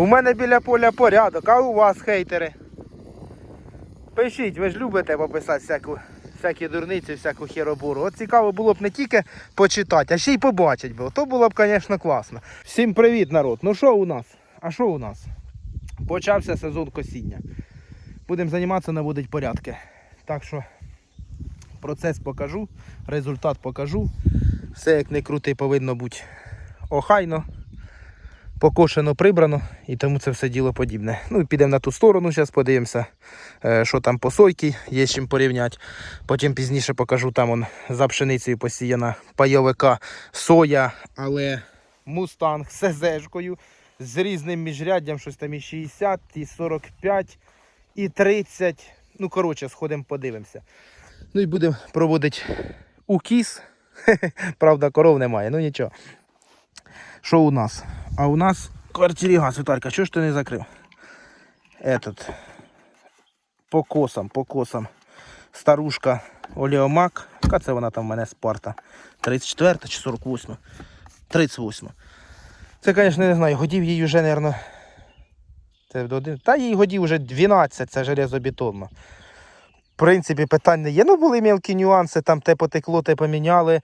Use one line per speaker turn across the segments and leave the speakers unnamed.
У мене біля поля порядок, а у вас хейтери. Пишіть, ви ж любите пописати всяку, всякі дурниці, всяку херобуру. От цікаво було б не тільки почитати, а ще й побачити би. То було б, звісно, класно. Всім привіт, народ. Ну що у нас? А що у нас? Почався сезон косіння. Будемо займатися, наводить порядки. Так що процес покажу, результат покажу. Все як не крути повинно бути охайно, покошено, прибрано і тому це все діло подібне. Ну підемо на ту сторону, зараз подивимося, е, що там по сойки, є з чим порівняти. Потім пізніше покажу, там он за пшеницею посіяна пайовика соя, але мустанг з СЗшкою, з різним міжряддям, щось там і 60, і 45, і 30. Ну, коротше, сходимо, подивимося. Ну і будемо проводити укіс. Правда, коров немає, ну нічого. Що у нас? А у нас в квартирі газ, Віталька, чого ж ти не закрив? Этот. По косам, по косам. Старушка Оліомак. Яка це вона там в мене спарта? 34 чи 48? 38. Це, звісно, не знаю, годів їй вже, мабуть. Це один. Та їй годів вже 12, це железобетонно. В принципі, питань не є. Ну, були мілкі нюанси, там те потекло, те поміняли.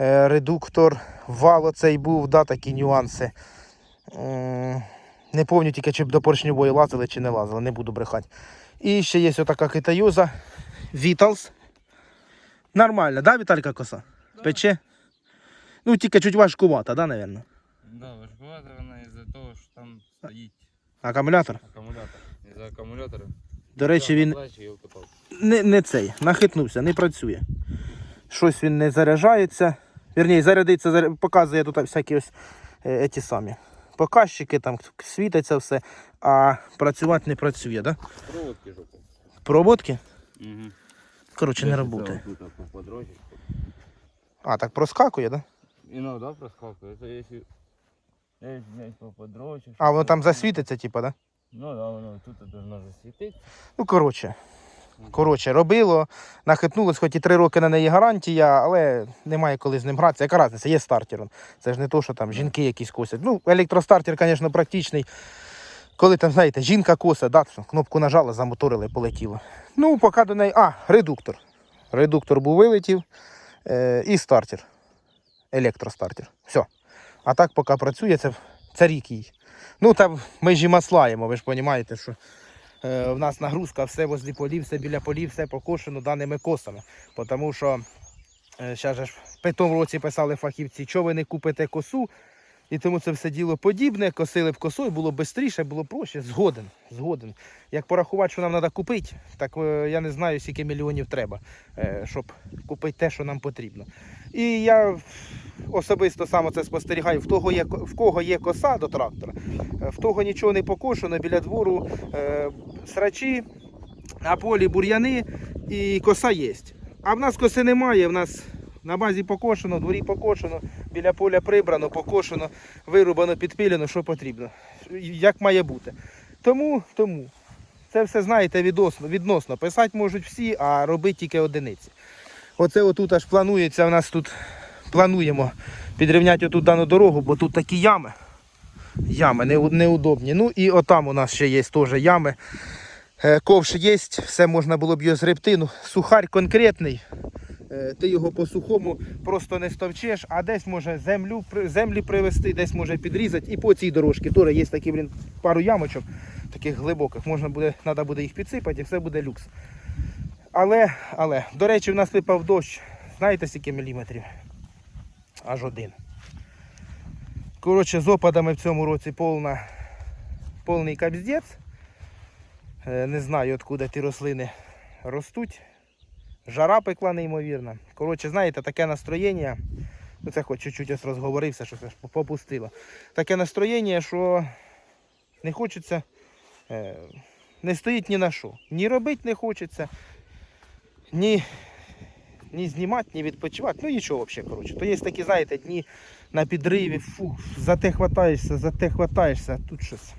Е, редуктор, вал оцей був, да, такі нюанси. Не пам'ятаю тільки, чи б до поршньової лазили, чи не лазили, не буду брехати. І ще є отака китаюза. Віталс. Нормально, да, Віталька коса? Пече? Ну, тільки чуть важкувата, да, напевно?
Да, важкувата вона із-за того, що там стоїть
Акумулятор.
акумулятор. Із-за акумулятора.
До речі, він не, не цей, нахитнувся, не працює. Щось він не заряджається. Вірніше, зарядиться, заря- показує тут всякі ось е, ті самі. Показчики там світиться все, а працювати не працює, да?
Проводки жопу.
Проводки?
Угу.
Коротше, не
подрозі.
А, так проскакує, да?
Іноді проскакує. Це якщо десь.
А, воно там засвітиться, типа, да?
Ну да, воно тут должно засвітити.
Ну, коротше. Коротше, робило, нахитнулось, хоч і три роки на неї гарантія, але немає коли з ним гратися. Яка різниця, є стартер. Це ж не то, що там жінки якісь косять. Ну, електростартер, звісно, практичний. Коли там, знаєте, жінка коса, да, кнопку нажала, замоторили, полетіло. Ну, поки до неї. А, редуктор. Редуктор був вилетів. Е, і стартер. Електростартер. Все. А так, поки працює, це, це рік їй. Ну, там ми ж і маслаємо, ви ж розумієте, що в нас нагрузка все возле полів, все біля полів, все покошено даними косами. Тому що зараз ж в п'ятому році писали фахівці, що ви не купите косу, і тому це все діло подібне, косили б косою, було швидше, було проще. Згоден. Згоден. Як порахувати, що нам треба купити, так е, я не знаю, скільки мільйонів треба, е, щоб купити те, що нам потрібно. І я особисто саме це спостерігаю, в, того є, в кого є коса до трактора, е, в того нічого не покошено, біля двору е, срачі, на полі бур'яни і коса є. А в нас коси немає, в нас на базі покошено, дворі покошено, біля поля прибрано, покошено, вирубано, підпілено, що потрібно, як має бути. Тому, тому це все знаєте відносно, відносно. Писати можуть всі, а робити тільки одиниці. Оце отут аж планується, у нас тут плануємо підрівняти отут дану дорогу, бо тут такі ями. Ями не- неудобні. Ну і отам у нас ще є теж ями. Е, Ковш є, все можна було б його згребти. Ну, сухарь конкретний. Е, Ти його по сухому просто не стовчеш, а десь може землю, землі привезти, десь може підрізати. І по цій дорожці теж є такі блін, пару ямочок, таких глибоких. Можна буде, треба буде їх підсипати і все буде люкс. Але, але, до речі, в нас випав дощ. Знаєте, скільки міліметрів? Аж один. Коротше, з опадами в цьому році повна, повний капздець. Е, Не знаю, откуда ті рослини ростуть. Жара пекла неймовірна. Коротше, знаєте, таке настроєння. Ну це хоч чуть-чуть розговорився, що це ж попустило. Таке настроєння, що не хочеться, е, не стоїть ні на що. Ні робити не хочеться, ні, ні знімати, ні відпочивати. Ну нічого взагалі, коротше. То є такі, знаєте, дні на підриві, фу, за те хватаєшся, за те хватаєшся, тут щось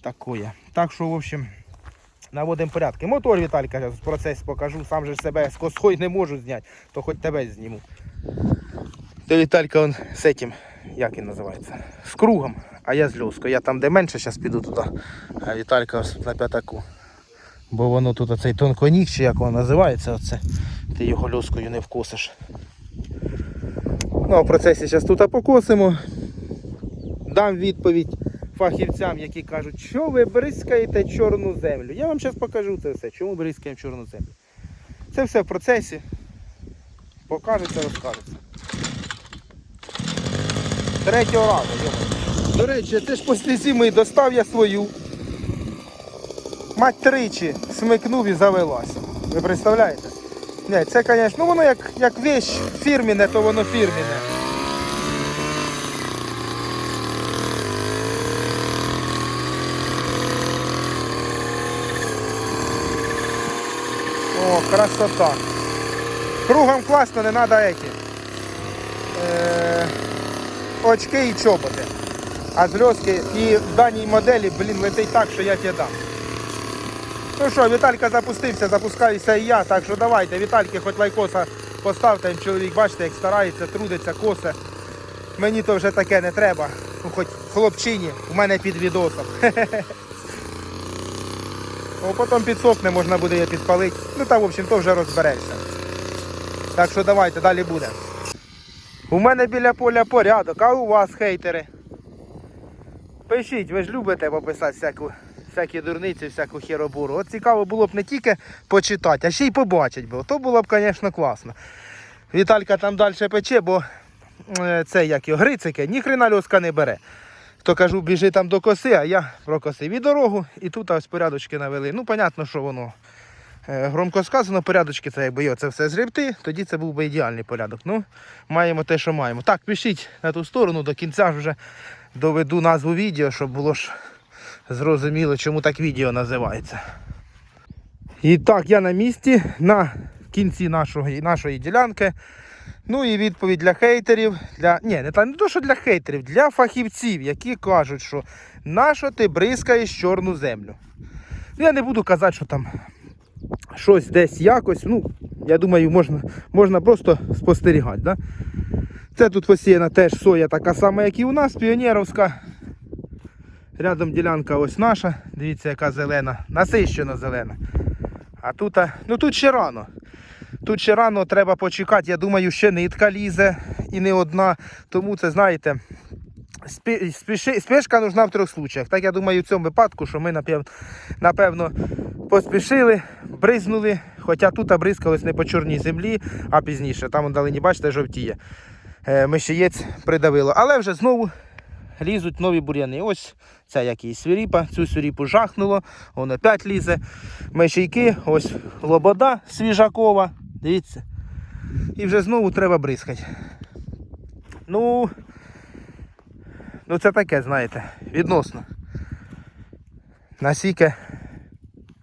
такое. Так що, в общем, наводимо порядки. Мотор Віталька зараз процес покажу, сам же себе з косою не можу зняти, то хоч тебе зніму. То Віталька он з этим, як він називається, з кругом. а я з льоскою. Я там де менше, зараз піду туди. А Віталька на п'ятаку. Бо воно тут оцей тонконіг, чи як воно називається, оце. Ти його льоскою не вкосиш. Ну, а в процесі зараз тут покосимо. Дам відповідь фахівцям, які кажуть, що ви бризкаєте чорну землю. Я вам зараз покажу це все, чому бризкаємо чорну землю. Це все в процесі. Покажеться, розкажеться. Третього разу. До речі, це ж після зими достав я свою. Мать тричі смикнув і завелася. Ви представляєте? Не, це, звісно, ну воно як, як вещь фірміне, то воно фірміне. О, красота. Кругом класно, не треба еті. Е, очки і чоботи. А зльозки і в даній моделі, блін, летить так, що я тебе дам. Ну що, Віталька запустився, запускаюся і я, так що давайте, Вітальки, хоч лайкоса поставте, чоловік, бачите, як старається, трудиться, косе. Мені то вже таке не треба. Ну хоч хлопчині, у мене під відосом. О, потім підсохне, можна буде її підпалити. Ну та в общем то вже розберешся. Так що давайте, далі буде. У мене біля поля порядок, а у вас хейтери. Пишіть, ви ж любите пописати всяку, всякі дурниці, всяку херобуру. От цікаво було б не тільки почитати, а ще й побачити. Бо то було б, звісно, класно. Віталька там далі пече, бо е, це як його грицики, ні хрена льоска не бере. То кажу, біжи там до коси, а я прокосив і дорогу, і тут ось порядочки навели. Ну, понятно, що воно е, громко сказано, порядочки це якби його це все зрібти, тоді це був би ідеальний порядок. Ну, маємо те, що маємо. Так, пишіть на ту сторону, до кінця вже доведу назву відео, щоб було ж зрозуміло, чому так відео називається. І так, я на місці, на кінці нашої, нашої ділянки. Ну і відповідь для хейтерів, для. Ні, не, не то, що для хейтерів, для фахівців, які кажуть, що нащо ти бризкаєш чорну землю. Ну, Я не буду казати, що там щось десь якось. Ну, я думаю, можна, можна просто спостерігати. Да? Це тут посіяна теж соя така сама, як і у нас, піонерівська. Рядом ділянка ось наша. Дивіться, яка зелена, насищено зелена. А тут, ну тут ще рано. Тут ще рано треба почекати. Я думаю, ще нитка лізе і не одна. Тому це, знаєте, спі- спіши- спешка нужна в трьох случаях. Так я думаю, в цьому випадку, що ми напев- напевно поспішили, бризнули. Хоча тут бризкалось не по чорній землі, а пізніше. Там вдалині, бачите, жовтіє. Е, Мишієць придавило. Але вже знову лізуть нові бур'яни. Ось це якийсь свіріпа, цю свіріпу жахнуло, воно опять лізе. Мишійки, ось лобода свіжакова. Дивіться. І вже знову треба бризкати. Ну, ну це таке, знаєте, відносно. Насіки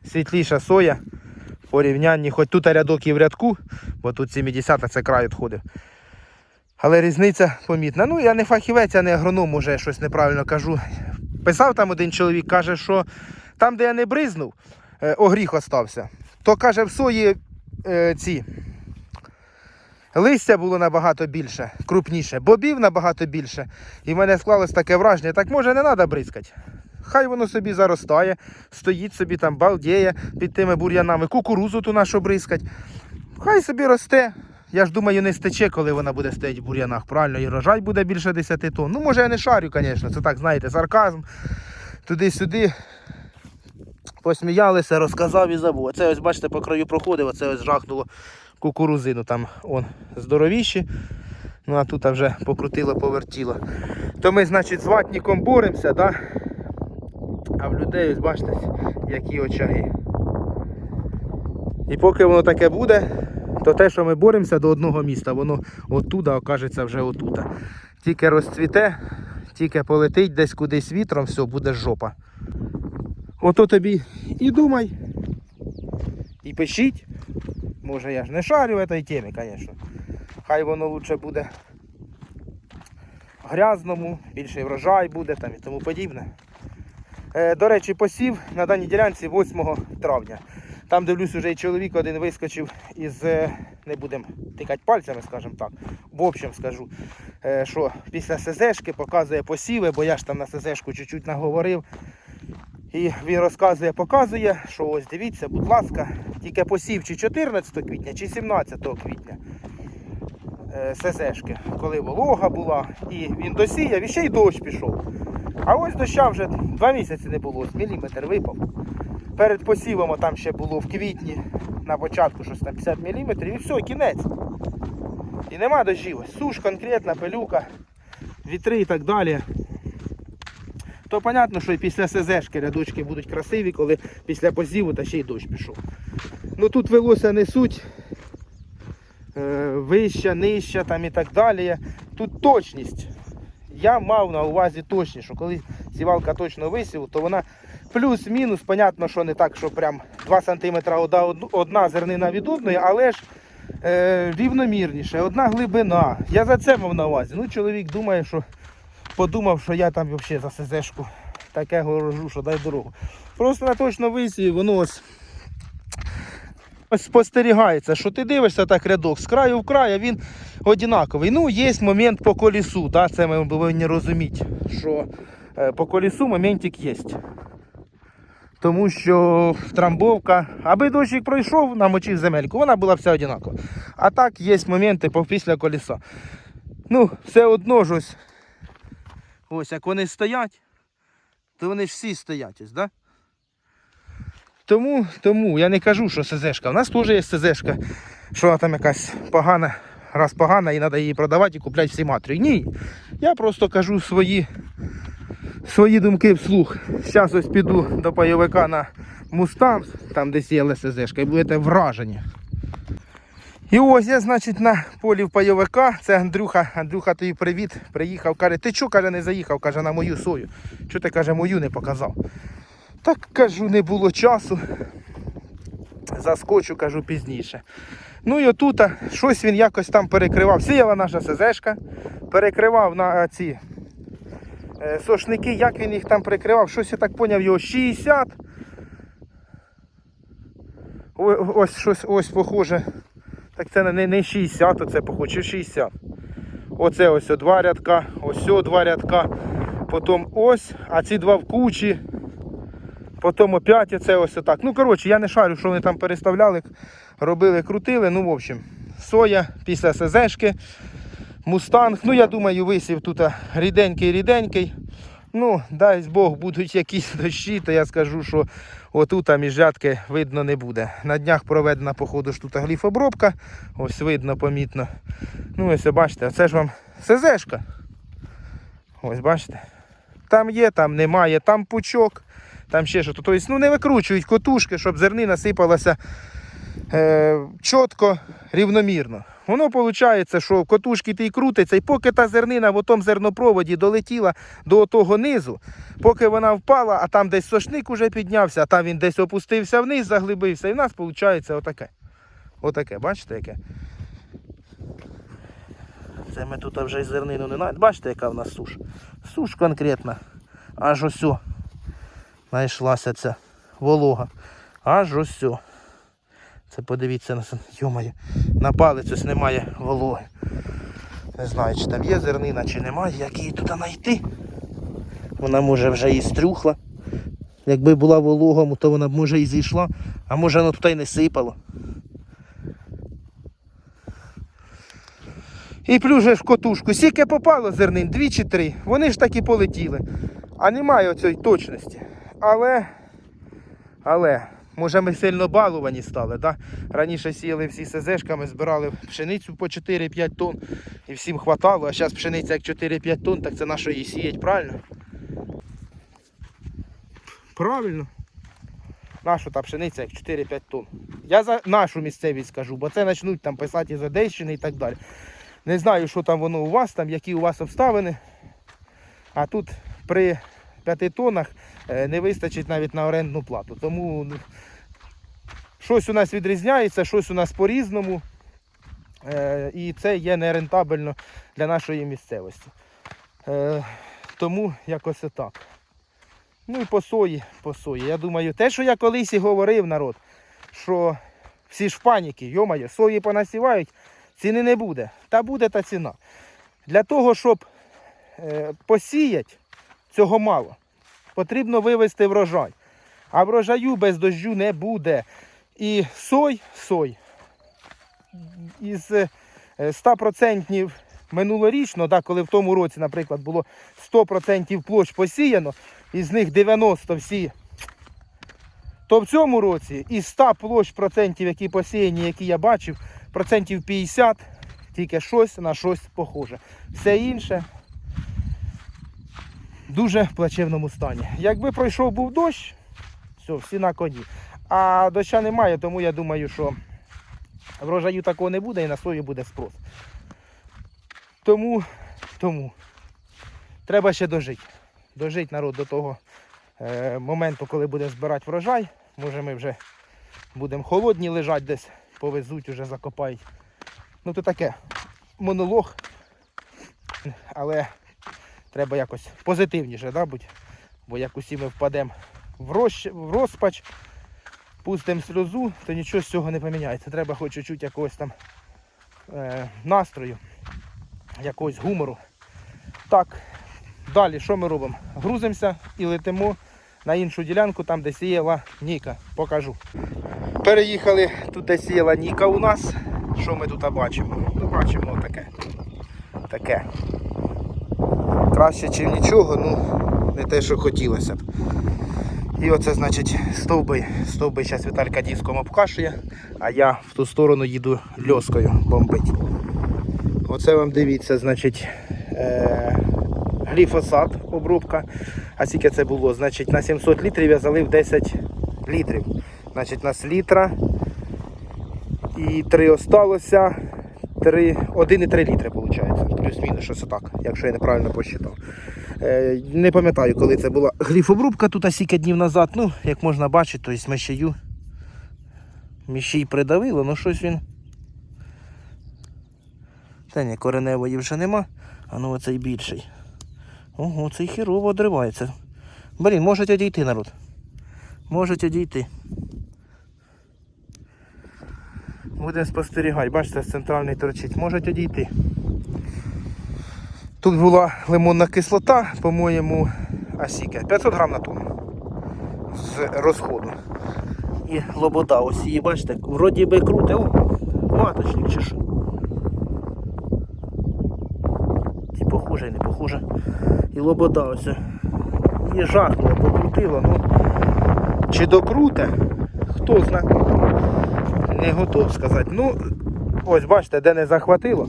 світліша соя порівнянні, хоч тут рядок і в рядку, бо тут 70 це край відходив. Але різниця помітна. Ну, я не фахівець, я не агроном, може щось неправильно кажу. Писав там один чоловік, каже, що там, де я не бризнув, е, огріх остався, то каже, в сої е, ці листя було набагато більше, крупніше, бобів набагато більше. І в мене склалось таке враження, так може не треба бризкати. Хай воно собі заростає, стоїть собі там, балдіє під тими бур'янами, кукурузу ту нашу бризкать. Хай собі росте. Я ж думаю, не стече, коли вона буде стояти в бур'янах. Правильно, і врожай буде більше 10 тонн. Ну, може, я не шарю, звісно. Це так, знаєте, сарказм. Туди-сюди. Посміялися, розказав і забув. Оце ось, бачите, по краю проходив, оце ось жахнуло кукурузину. Там он здоровіші. Ну а тут вже покрутило, повертіло. То ми, значить, з ватником боремося, да? а в людей, ось бачите, які очаги. І поки воно таке буде, то те, що ми боремося до одного міста, воно оттуда окажеться вже отута. Тільки розцвіте, тільки полетить десь кудись вітром, все, буде жопа. Ото тобі і думай, і пишіть. Може я ж не шарю в цій темі, звісно. Хай воно лучше буде грязному, більший врожай буде там і тому подібне. Е, До речі, посів на даній ділянці 8 травня. Там дивлюсь, уже і чоловік один вискочив із, е, не будемо тикати пальцями, скажімо так. В общем скажу, е, що після СЗшки показує посіви, бо я ж там на СЗшку чуть-чуть наговорив. І він розказує, показує, що ось дивіться, будь ласка, тільки посів чи 14 квітня, чи 17 квітня е, СЗшки, коли волога була, і він досіяв, і ще й дощ пішов. А ось доща вже два місяці не було, міліметр випав. Перед посівом там ще було в квітні, на початку щось на 50 мм, і все, кінець. І нема дощів. Суш конкретна, пилюка, вітри і так далі. То понятно, що і після СЗшки рядочки будуть красиві, коли після посіву та ще й дощ пішов. Ну тут велося несуть е, вища, нижча там і так далі. Тут точність. Я мав на увазі точність, що коли сівалка точно висів, то вона плюс-мінус, понятно, що не так, що прям 2 см одна, зернина від одної, але ж е, рівномірніше, одна глибина. Я за це мав на увазі. Ну, чоловік думає, що подумав, що я там взагалі за СЗшку таке горожу, що дай дорогу. Просто на точно висів, воно ось Ось спостерігається, що ти дивишся так рядок з краю в край, а він однаковий. Ну, є момент по колісу, да, це ми повинні розуміти, що е, по колісу моментик є. Тому що трамбовка, аби дощик пройшов, намочив земельку, вона була вся однакова. А так є моменти після коліса. Ну, все одно ж ось, ось як вони стоять, то вони ж всі стоять ось, да? Тому, тому я не кажу, що СЗшка. У нас теж є СЗшка, що вона там якась погана, раз погана, і треба її продавати і купляти всі матрі. Ні. Я просто кажу свої, свої думки вслух. Зараз ось піду до пайовика на Мустанг, там десь є СЗшка, і будете вражені. І ось я, значить, на полі в пайовика. Це Андрюха. Андрюха, тобі привіт. Приїхав, каже, ти чого, каже, не заїхав, каже, на мою сою. Чого ти каже, мою не показав? Так кажу, не було часу. Заскочу, кажу, пізніше. Ну і отут щось він якось там перекривав. Сіяла наша СЗшка, перекривав на ці сошники, як він їх там перекривав, щось я так поняв, його 60. Ось щось ось похоже. Так це не, не 60, оце похоже, 60. Оце ось о, два рядка, ось о, два рядка. Потім ось, а ці два в кучі. Потім опять оце ось отак. Ну, коротше, я не шарю, що вони там переставляли, робили, крутили. Ну, в общем, соя після СЗшки, мустанг. Ну, я думаю, висів тут ріденький-ріденький. Ну, дай Бог, будуть якісь дощі, то я скажу, що отут там міжрядки видно не буде. На днях проведена, походу, ж тут гліфобробка. Ось видно, помітно. Ну, ось бачите, це ж вам СЗшка. Ось бачите. Там є, там немає, там пучок там ще що. Тобто, ну не викручують котушки, щоб зерни насипалося е, чітко, рівномірно. Воно виходить, що котушки ті крутиться, і поки та зернина в тому зернопроводі долетіла до того низу, поки вона впала, а там десь сошник уже піднявся, а там він десь опустився вниз, заглибився, і в нас виходить отаке. Отаке, бачите, яке? Це ми тут вже й зернину не знаємо. Бачите, яка в нас суш? Суш конкретна. Аж ось. знайшлася ця волога. Аж ось. Це подивіться на йомає. На палець ось немає вологи. Не знаю, чи там є зернина, чи немає, як її туди знайти. Вона може вже і стрюхла. Якби була волога, то вона б може і зійшла, а може воно туди не сипало. І плюс же в котушку. Скільки попало зернин, дві чи три. Вони ж так і полетіли. А немає оцієї точності. Але, але, може ми сильно балувані стали. Да? Раніше сіяли всі СЗшками, збирали пшеницю по 4-5 тонн і всім хватало, а зараз пшениця як 4-5 тонн, так це на що її сіять, правильно? Правильно. Нашу та пшениця як 4-5 тонн. Я за нашу місцевість кажу, бо це почнуть там писати з Одещини і так далі. Не знаю, що там воно у вас, там, які у вас обставини. А тут при 5 тоннах е, не вистачить навіть на орендну плату. Тому ну, щось у нас відрізняється, щось у нас по-різному. Е, І це є нерентабельно для нашої місцевості. Е, Тому якось отак. Ну і по сої, по сої. Я думаю, те, що я колись і говорив народ, що всі ж в паніки, йомаю, сої понасівають, ціни не буде. Та буде та ціна. Для того, щоб е, посіяти, цього мало. Потрібно вивести врожай. А врожаю без дощу не буде. І сой, сой із е, 100% минулорічно, да, коли в тому році, наприклад, було 100% площ посіяно, із них 90 всі. То в цьому році із 100 площ процентів, які посіяні, які я бачив, процентів 50, тільки щось на щось похоже. Все інше дуже в плачевному стані. Якби пройшов був дощ, все, всі на коні. А доща немає, тому я думаю, що врожаю такого не буде і на сою буде спрос. Тому, тому треба ще дожити. Дожити народ до того е, моменту, коли буде збирати врожай. Може ми вже будемо холодні лежати десь, повезуть, уже закопають. Ну то таке монолог. Але треба якось позитивніше, да, будь? бо як усі ми впадемо в, розпач, пустимо сльозу, то нічого з цього не поміняється. Треба хоч чуть-чуть якогось там е, настрою, якогось гумору. Так, далі що ми робимо? Грузимося і летимо на іншу ділянку, там де сіяла Ніка. Покажу. Переїхали тут, де сіяла Ніка у нас. Що ми тут бачимо? Ну, бачимо таке. Таке. Краще, ніж нічого, ну не те, що хотілося б. І оце, значить, стовби. Стовби зараз Віталька диском обкашує, а я в ту сторону їду льоскою бомбить. Оце вам дивіться, значить, е- гліфосат обробка. А скільки це було? Значить, на 700 літрів я залив 10 літрів. Значить, нас літра і 3 осталося. 1,3 літри виходить. Плюс-мінус щось так, якщо я неправильно посчитав. Е, не пам'ятаю, коли це була гліфобрубка тут а скільки днів назад. Ну, як можна бачити, то есть мещаю. Міщій придавило, ну щось він. Та ні, кореневої вже нема. А ну оцей більший. Ого, цей хірово одривається. Блін, можуть одійти народ. Можуть одійти. Будемо спостерігати, бачите, центральний торчить. Можуть одійти. Тут була лимонна кислота, по-моєму, асіка. 500 грам на тонну з розходу. І лобода, ось її, бачите, вроді би круте. О, маточник чи що. Ті похоже і не похоже. І лобода ось. Її жахнуло, покрутило. Ну, чи докруте, хто знає. Не готов сказати. Ну, ось бачите, де не захватило.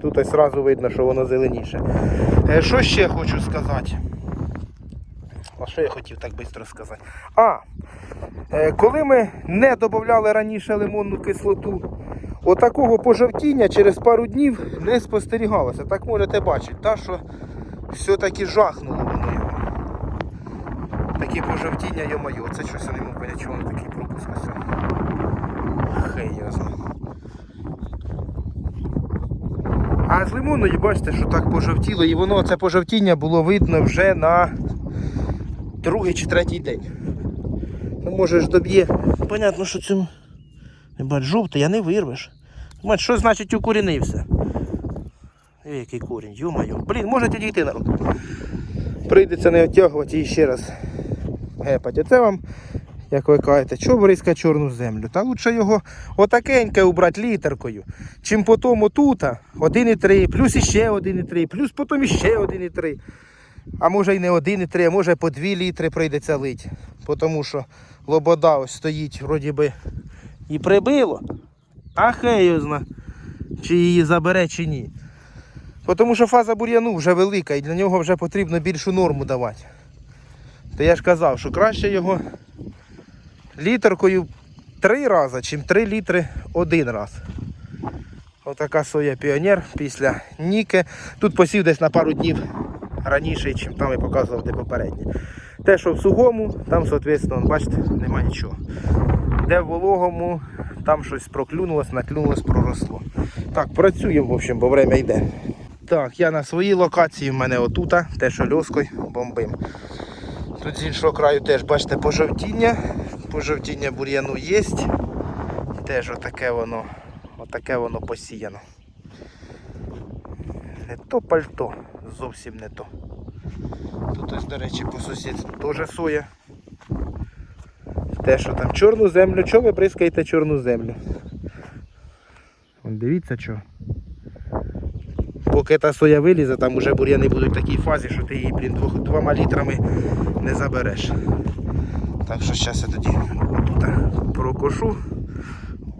Тут одразу видно, що воно зеленіше. Е, Що ще хочу сказати? А що я хотів так швидко сказати? А, е, коли ми не додавали раніше лимонну кислоту, отакого пожовтіння через пару днів не спостерігалося. Так можете бачити, та, що все-таки жахнуло воно його. Такі пожовтіння, йо-моє, це щось я не можу поняти, чому такий пропуск. Хей, я знаю. З лимонної бачите, що так пожовтіло, і воно це пожовтіння було видно вже на другий чи третій день. Ну, може ж доб'є. Понятно, що цим. Бач, жовтий, а не вирвеш. Бач, що значить укорінився? Ей, який корінь, йо-моє. Блін, можете дійти народ. Прийдеться не оттягувати і ще раз гепати. Оце вам, як ви кажете, чого чорну землю. Та лучше його отакеньке убрати літеркою, чим потім отута 1,3, плюс іще 1,3, плюс потім іще 1,3. А може й не 1,3, а може по 2 літри прийдеться лить. Тому що лобода ось стоїть, вроді би, і прибило. А хей зна, чи її забере, чи ні. Тому що фаза бур'яну вже велика і для нього вже потрібно більшу норму давати. То я ж казав, що краще його літеркою три рази, чим 3 літри один раз. Отака соя піонер після Ніки. Тут посів десь на пару днів раніше, ніж там я показував де попереднє. Те, що в сухому, там, соответственно, бачите, нема нічого. Де в вологому, там щось проклюнулось, наклюнулось, проросло. Так, працюємо, в общем, бо время йде. Так, я на своїй локації, в мене отута, те, що льоскою бомбим. Тут з іншого краю теж, бачите, пожовтіння. Пожовтіння бур'яну є. Теж отаке воно, отаке воно посіяно. Не то пальто, зовсім не то. Тут ось, до речі, по сусідству теж соя. Те, що там чорну землю, чого ви бризкаєте чорну землю? Вон дивіться що. Поки та соя вилізе, там уже бур'яни будуть в такій фазі, що ти її, блін, двома літрами не забереш. Так що зараз я тоді тут прокошу.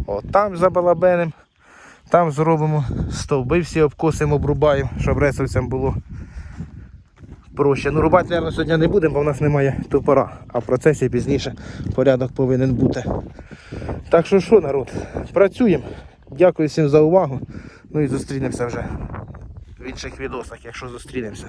О, там забалабеним. Там зробимо стовби всі обкосимо, обрубаємо, щоб ресурсам було проще. Ну рубати, мабуть, сьогодні не будемо, бо в нас немає топора. А в процесі пізніше порядок повинен бути. Так що що, народ, працюємо. Дякую всім за увагу. Ну і зустрінемося вже в інших відосах, якщо зустрінемося.